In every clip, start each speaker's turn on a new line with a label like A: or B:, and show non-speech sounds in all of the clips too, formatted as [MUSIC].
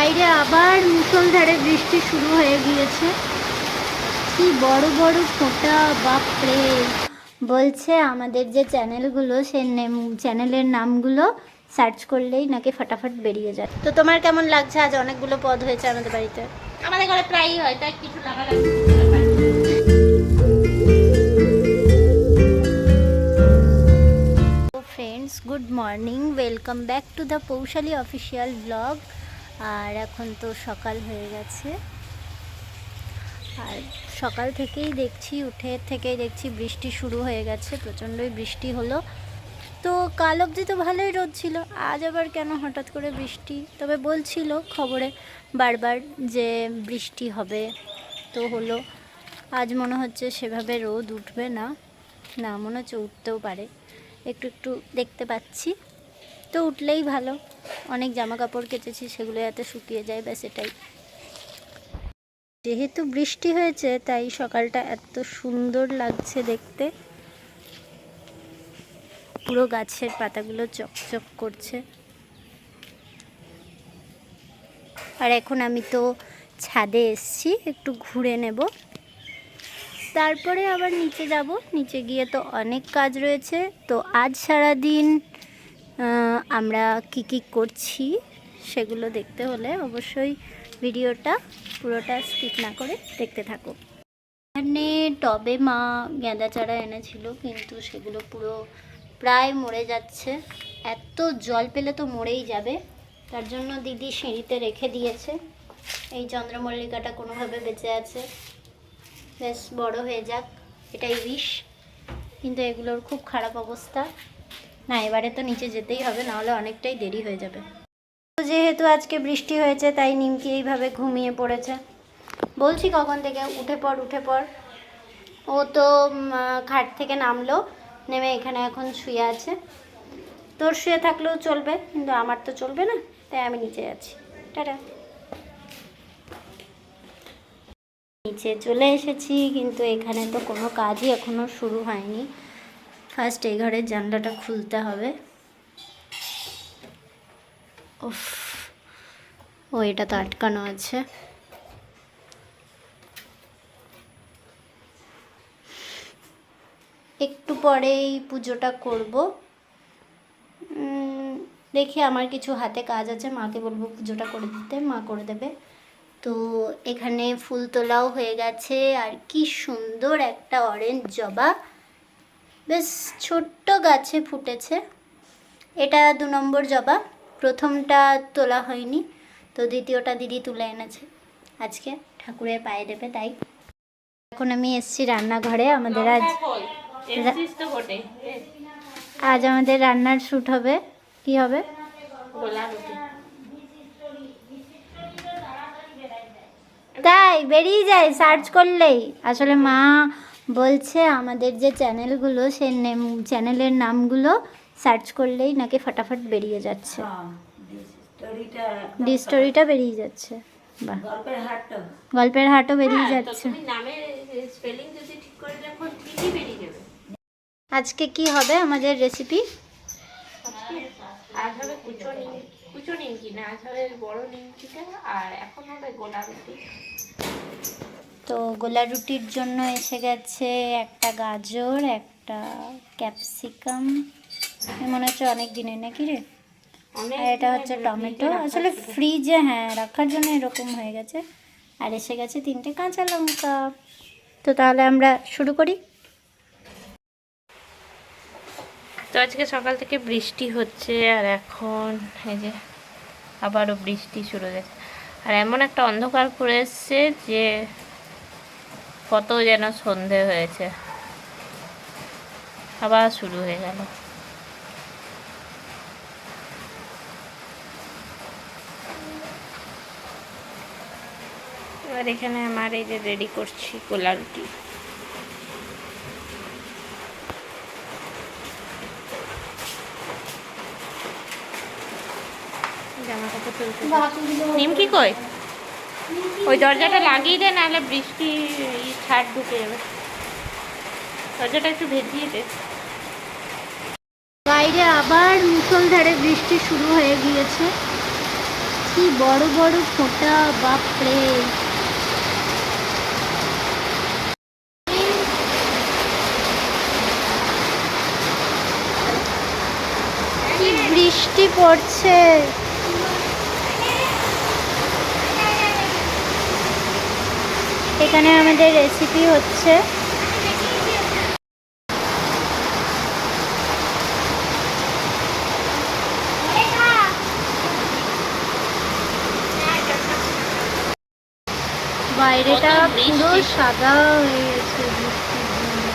A: বাইরে আবার মুষলধারে বৃষ্টি শুরু হয়ে গিয়েছে। কি বড় বড় ফোঁটা বাপরে। বলছে আমাদের যে চ্যানেলগুলো সে নেম চ্যানেলের নামগুলো সার্চ করলেই নাকি ফটাফট বেরিয়ে যায়। তো তোমার কেমন লাগছে? আজ অনেকগুলো পদ হয়েছে আমাদের বাড়িতে।
B: আমাদের ঘরে প্রায়ই হয় তাই কিছু লাগালাগি
A: friends good morning welcome back to the Poushali official blog আর এখন তো সকাল হয়ে গেছে। আর সকাল থেকেই দেখছি, উঠে থেকেই দেখছি বৃষ্টি শুরু হয়ে গেছে, প্রচণ্ডই বৃষ্টি হলো। তো কাল অবধি তো ভালোই রোদ ছিল, আজ আবার কেন হঠাৎ করে বৃষ্টি? তবে বলছিল খবরে বারবার যে বৃষ্টি হবে তো হলো। আজ মনে হচ্ছে সেভাবে রোদ উঠবে না না মনে হচ্ছে উঠতেও পারে। একটু একটু দেখতে পাচ্ছি। তো উঠলেই ভালো। অনেক জামা কাপড় কেচেছি, সেগুলো যাতে শুকিয়ে যায়, ব্যাস এটাই। যেহেতু বৃষ্টি হয়েছে, তাই সকালটা এত সুন্দর লাগছে দেখতে। পুরো গাছের পাতাগুলো চকচক করছে। আর এখন আমি তো ছাদে এসছি, একটু ঘুরে নেব। তারপরে আবার নিচে যাব। নিচে গিয়ে তো অনেক কাজ রয়েছে। তো আজ সারা দিন আমরা কি কি করছি সেগুলো দেখতে হলে অবশ্যই ভিডিওটা পুরোটা স্কিপ না করে দেখতে থাকো। এখানে টবে মা গাঁদা চারা এনেছিল, কিন্তু সেগুলো পুরো প্রায় মরে যাচ্ছে। এত জল পেলে তো মরেই যাবে। তার জন্য দিদি সিঁড়িতে রেখে দিয়েছে। এই চন্দ্রমল্লিকাটা কোনোভাবে বেঁচে আছে। বেশ বড় হয়ে যাক, এটাই উইশ কিন্তু এগুলোর খুব খারাপ অবস্থা। না, এবারে তো নিচে যেতেই হবে, নাহলে অনেকটাই দেরি হয়ে যাবে। তো যেহেতু আজকে বৃষ্টি হয়েছে, তাই নিমকি এইভাবে ঘুমিয়ে পড়েছে। বলছি কখন থেকে? উঠে পড় উঠে পড়। ও তো খাট থেকে নামলো, নেমে এখানে এখন শুয়ে আছে। তোর শুয়ে থাকলেও চলবে, কিন্তু আমার তো চলবে না, তাই আমি নিচে যাচ্ছি টাটা। নিচে চলে এসেছি, কিন্তু এখানে তো কোনো কাজই এখনও শুরু হয়নি। ফার্স্ট এই ঘরের জানলাটা খুলতে হবে। উফ, ও, এটা তো আটকানো আছে। একটু পরেই পুজোটা করব। দেখি আমার কিছু হাতে কাজ আছে, মাকে বলব পুজোটা করে দিতে, মা করে দেবে। তো, এখানে ফুল তোলাও হয়ে গেছে, আর কি সুন্দর একটা অরেঞ্জ জবা। বেশ ছোট্ট গাছে ফুটেছে। এটা দু নম্বর জবা প্রথমটা তোলা হয়নি তো দ্বিতীয়টা দিদি তুলে এনেছে। আজকে ঠাকুরের পায়ে দেবে তাই। এখন আমি এসছি রান্নাঘরে আমাদের আজ আজ আমাদের রান্নার শ্যুট হবে। কি হবে? তাই বেরিয়ে যায় সার্চ করলেই। আসলে মা বলছে আমাদের যে চ্যানেলগুলো সে নেম চ্যানেলের নামগুলো সার্চ করলেই নাকি ফটাফট বেরিয়ে যাচ্ছে। ডি স্টোরিটা বেরিয়ে যাচ্ছে। বাহ। গল্পের হাটও বেরিয়ে
B: হ্যাঁ,
A: যাচ্ছে।
B: বেরিয়ে যাবে।
A: আজকে কি হবে আমাদের রেসিপি
B: আজ হবে কুচো নিমকি না আজ হবে বড় নিমকিটা আর এখন হবে গোলা রুটি
A: তো গোলা রুটির জন্য এসে গেছে একটা গাজর একটা ক্যাপসিকাম। মনে হচ্ছে অনেক দিনের নাকি রে? আর এটা হচ্ছে টমেটো। আসলে ফ্রিজে হ্যাঁ রাখার জন্য এরকম হয়ে গেছে। আর এসে গেছে তিনটে কাঁচা লঙ্কা। তো তাহলে আমরা শুরু করি।
B: তো আজকে সকাল থেকে বৃষ্টি হচ্ছে আর এখন এই যে আবারও বৃষ্টি শুরু হয়ে গেছে। আর এমন একটা অন্ধকার করে এসছে যে কত যেন সন্ধে হয়েছে। আবার শুরু হয়ে গেল। এবার এখানে আমার এই যে রেডি করছি গোলা রুটি। জামা কাপড় নিমকি কই? ওই দরজাটা লাগিয়ে দে, নাহলে বৃষ্টি ছাট ঢুকে যাবে। দরজাটা একটু ভেজিয়ে দে।
A: বাইরে আবার মুষলধারে বৃষ্টি শুরু হয়ে গিয়েছে। কি বড় বড় ফোঁটা, বাপরে। বৃষ্টি পড়ছে। এখানে আমাদের রেসিপি হচ্ছে। বাইরেটা পুরো সাদা হয়ে গেছে বৃষ্টির জন্য।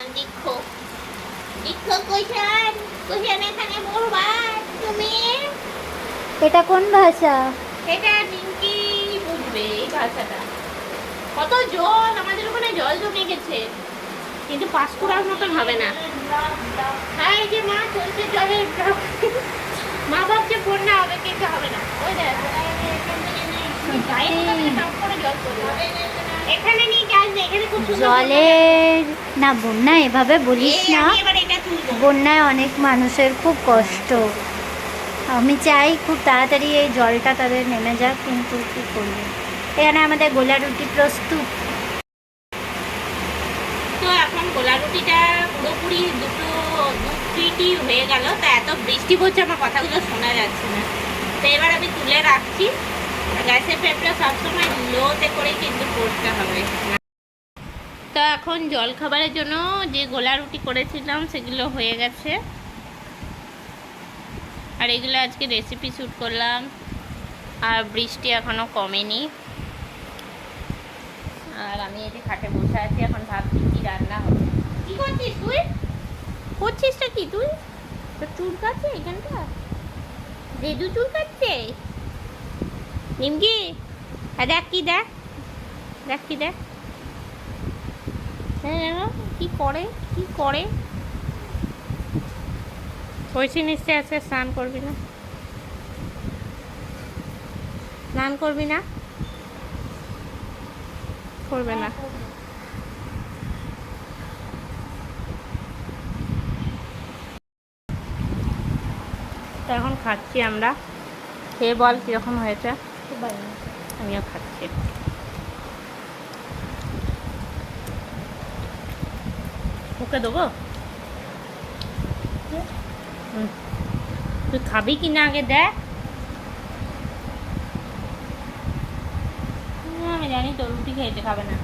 B: দীক্ষো দীক্ষো কৈশান কৈশান এখানে বলবা তুমি
A: এটা কোন ভাষা?
B: এটা নিমকি বুঝবে এই ভাষাটা। কত জল আমাদের ওখানে জল জমে গেছে। কিন্তু পাঁশকুড়ার মতন হবে না। হ্যাঁ এই যে মা চলছে জলের মা ভাবছে বন্যা হবে কিন্তু হবে না। ওই দেখ। না,
A: জলের না বন্যা এভাবে বলিস না। বন্যায় অনেক মানুষের খুব কষ্ট। আমি চাই খুব তাড়াতাড়ি এই জলটা তাদের নেমে যাক, কিন্তু কি করব? এখানে আমাদের গোলা রুটি প্রস্তুত।
B: তো এখন গোলা রুটিটা পুরোপুরি দুটো দুটি হয়ে গেল, তা এত বৃষ্টি পড়ছে, আমার কথাগুলো শোনা যাচ্ছে না। তো এবার আমি তুলে রাখছি। গ্যাসের ফ্লেমটা সবসময় লোতে করে কিন্তু করতে হবে। তো এখন জল খাবারের জন্য যে গোলা রুটি করেছিলাম, সেগুলো হয়ে গেছে। আর এগুলো আজকে রেসিপি শ্যুট করলাম। আর বৃষ্টি এখনও কমেনি। আর আমি এই যে খাটে বসে আছি, এখন ভাবছি কি রান্না হবে। কি করছিস তুই? করছিসটা কি তুই? তোর চুল কাটছে এখানটা? দেদু চুল কাটছে? নিমকি? হ্যাঁ দেখ কি দেখ। দেখ কি দেখ। হ্যাঁ কি করে? কি করে? কইছি নিশ্চয় আজকে স্নান করবি না। স্নান করবি না? করবে না। এখন খাচ্ছি আমরা। খেয়ে বল, কীরকম হয়েছে? আমিও খাচ্ছি। ওকে দেবো। তুই খাবি কি না আগে দেখ আমি জানি তো রুটি খেতে খাবে না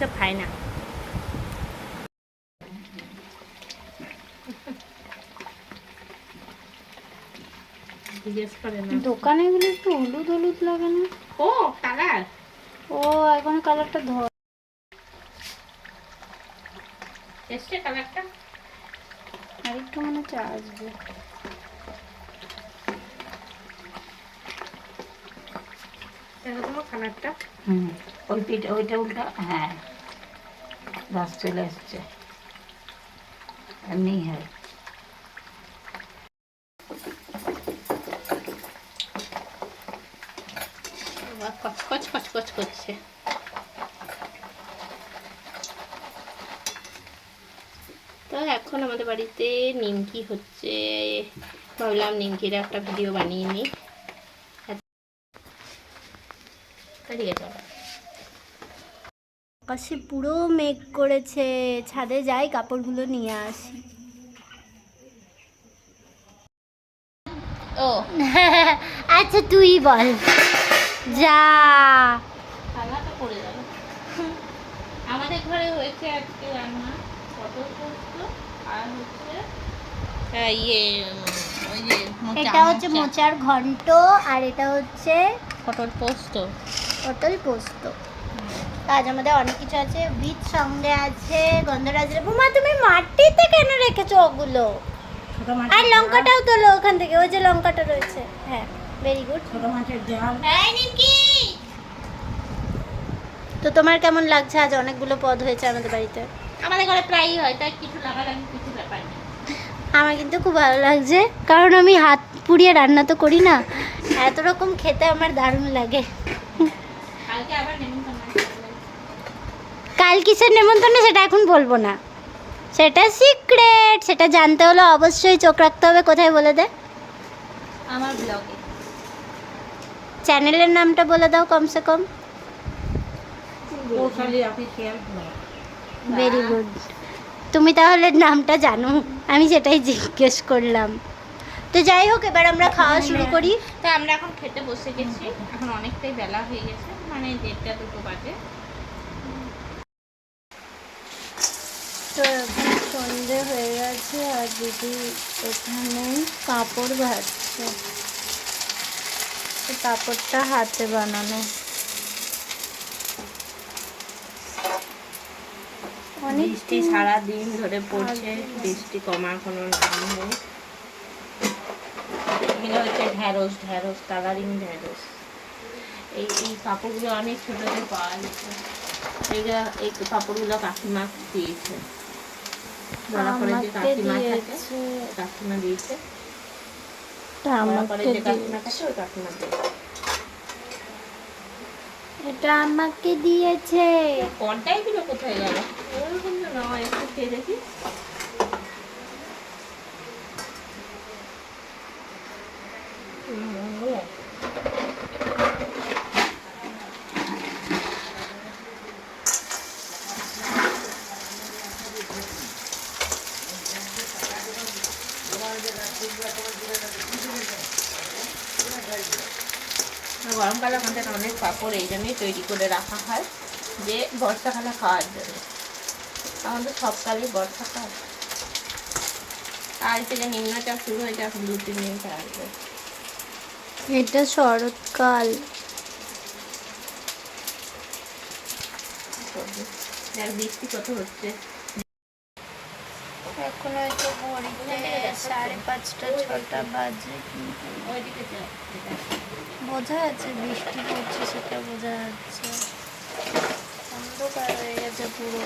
B: তো খাই না জিজ্ঞেস করে না।
A: দোকানে এগুলো একটু হলুদ হলুদ লাগে না?
B: ও কালার?
A: ও এখন কালারটা ধর।
B: এসছে কালারটা?
A: আর একটু মনে হচ্ছে আসবে।
B: কালারটা
C: হুম ওই পিঠে ওইটা উল্টা হ্যাঁ। রস চলে এসছে। এমনি হয়।
B: কচকচ কচকচ করছে। তো এখন আমাদের বাড়িতে নিমকি হচ্ছে। ভাবলাম নিমকির একটা ভিডিও বানিয়ে নিই।
A: আকাশে পুরো মেঘ করেছে। ছাদে যাই কাপড়গুলো নিয়ে আসি।
B: ও। [LAUGHS]
A: আচ্ছা তুই বল। যা।
B: আমাদের ঘরে হয়েছে আজকে রান্না পটল পোস্ত আর হচ্ছে আহ, ইয়ে ওই যে
A: এটা হচ্ছে মোচার। ঘন্ট আর এটা হচ্ছে
B: পটল পোস্ত।
A: পটল পোস্ত। আজ আমাদের অনেক কিছু আছে। বীজ সঙ্গে আছে গন্ধরাজ লেবু মা তুমি মাটিতে কেন রেখেছো ওগুলো? আর লঙ্কাটাও তোলো ওখান থেকে ওই যে লঙ্কাটা রয়েছে। হ্যাঁ ভেরি গুড
C: ছোটো মাছের
B: নিমকি!
A: তো তোমার কেমন লাগছে? আজ অনেকগুলো পদ হয়েছে আমাদের বাড়িতে।
B: আমাদের ঘরে প্রায়ই হয় তাই কিছু লাগালাগি কিছু ব্যাপার
A: আমার কিন্তু খুব ভালো লাগছে। কারণ আমি হাত পুড়িয়ে রান্না তো করি না। এত রকম খেতে আমার দারুণ লাগে। কাল কিসের নেমন্তন্ন সেটা এখন বলব না। সেটা সিক্রেট সেটা জানতে হলে অবশ্যই চোখ রাখতে হবে। কোথায় বলে দে?
B: আমার ব্লগে
A: চ্যানেলের নামটা বলে দাও কমসে কম। ভেরি গুড তুমি তাহলে নামটা জানো। আমি সেটাই জিজ্ঞেস করলাম। তো যাই হোক এবার আমরা খাওয়া শুরু করি।
B: তো আমরা এখন খেতে বসে গেছি। এখন অনেকটাই বেলা হয়ে গেছে মানে দেড়টা দুটো বাজে।
A: তো এখন সন্ধে হয়ে গেছে আর দিদি এখানে পাঁপড় ভাজছে। তো পাঁপড়টা হাতে বানানো
B: বৃষ্টি সারা দিন ধরে পড়ছে বৃষ্টি কমার কোনো নাম নেই। এগুলো হচ্ছে ঢ্যাঁড়স ঢ্যাঁড়স কালারিং ঢ্যাঁড়স। এই এই কাপড়গুলো অনেক ছোটোতে পাওয়া যেত এইগুলো এই কাপড়গুলো কাকিমা দিয়েছে। বলা করে যে কাকিমা থাকে কাকিমা দিয়েছে। বলা করে যে কাকিমা থাকে ওই কাকিমা দিয়েছে।
A: এটা আমাকে দিয়েছে।
B: কোনটাই গুলো কোথায় গেল? ওরকম তো নয় একটু খেয়ে দেখি। গরমকালে আমাদের অনেক পাঁপড় এই জন্যই তৈরি করে রাখা হয় যে বর্ষাকালে খাওয়ার জন্য। আমাদের সবকালই বর্ষাকাল আজ থেকে নিম্নচাপ শুরু হয়েছে এখন দু তিন দিন থাকবে
A: এটা শরৎকাল।
B: আর বৃষ্টি কত হচ্ছে।
A: এখন হয়তো সাড়ে পাঁচটা, ছটা বাজে। বোঝা যাচ্ছে, বৃষ্টি পড়ছে সেটা বোঝা যাচ্ছে। অন্ধকার হয়ে গেছে পুরো।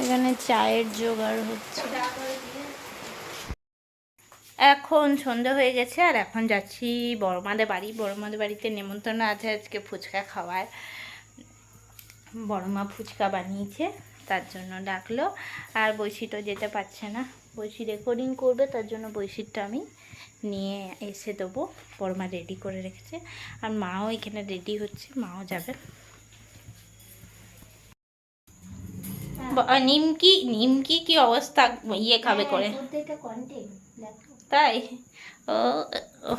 A: এখানে চায়ের জোগাড় হচ্ছে।
B: এখন সন্ধে হয়ে গেছে, আর এখন যাচ্ছি বড়মাদের বাড়ি। বড়মাদের বাড়িতে নেমন্তন্ন আছে আজকে ফুচকা খাওয়ার বড়মা ফুচকা বানিয়েছে। তার জন্য ডাকলো। আর বৈশিটো যেতে পারছে না। বৈশি রেকর্ডিং করবে তার জন্য বৈশিট্য আমি নিয়ে এসে দেবো। বড়মা রেডি করে রেখেছে। আর মাও এখানে রেডি হচ্ছে মাও যাবে। নিমকি নিমকি কি অবস্থা? ইয়ে খাবে করে। তাই? ও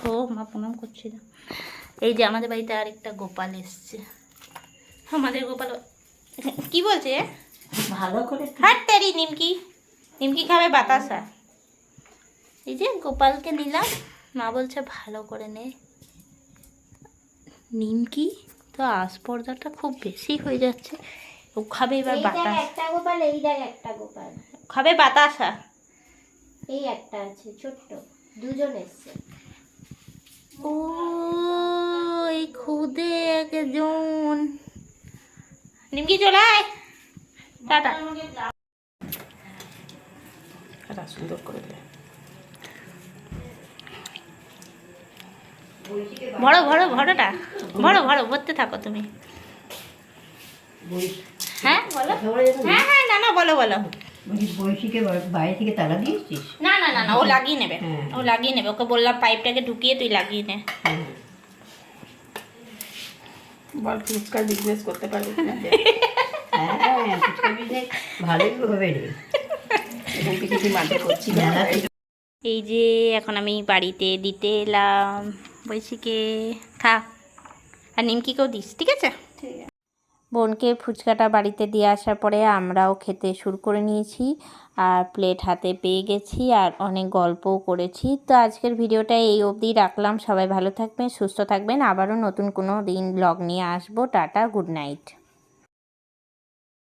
B: হো মা প্রণাম করছি না। এই যে আমাদের বাড়িতে আরেকটা গোপাল এসছে। আমাদের গোপাল কি বলছে?
C: ভালো করে
B: হাট তেরি নিমকি। নিমকি খাবে বাতাসা। এই যে গোপালকে দিলাম মা বলছে ভালো করে নে। নিমকি তো আস্পর্দাটা খুব বেশি হয়ে যাচ্ছে। ও খাবে এবার বাতাস।
A: একটা গোপাল এই দেখ একটা গোপাল।
B: খাবে বাতাসা।
A: এই একটা আছে ছোট্ট। দুজন এসছে।
B: ও এই খুদে একজন। নিমকি চলায় টাটা। সুন্দর করে দে ভরো ভরো ভরোটা। ভরো ভরো ভরতে থাকো তুমি। হ্যাঁ বলো। হ্যাঁ হ্যাঁ না না বলো বলো।
C: বৈশিকে বাইরে থেকে তালা দিয়েছিস
B: না না না না ও লাগিয়ে নেবে। ও লাগিয়ে নেবে। ওকে বললাম পাইপটাকে ঢুকিয়ে তুই লাগিয়ে নে।
D: বল ফুচকার বিজনেস করতে পারবি [LAUGHS] [LAUGHS]
B: এই যে এখন আমি বাড়িতে দিতে এলাম। বৈশিকে খা। আর নিমকিকেও দিস, ঠিক আছে? বোনকে ফুচকাটা বাড়িতে দিয়ে আসার পরে আমরাও খেতে শুরু করে নিয়েছি। আর প্লেট হাতে পেয়ে গেছি আর অনেক গল্পও করেছি। তো আজকের ভিডিওটা এই অবধি রাখলাম। সবাই ভালো থাকবেন, সুস্থ থাকবেন। আবারও নতুন কোনো দিন ব্লগ নিয়ে আসব। Tata good night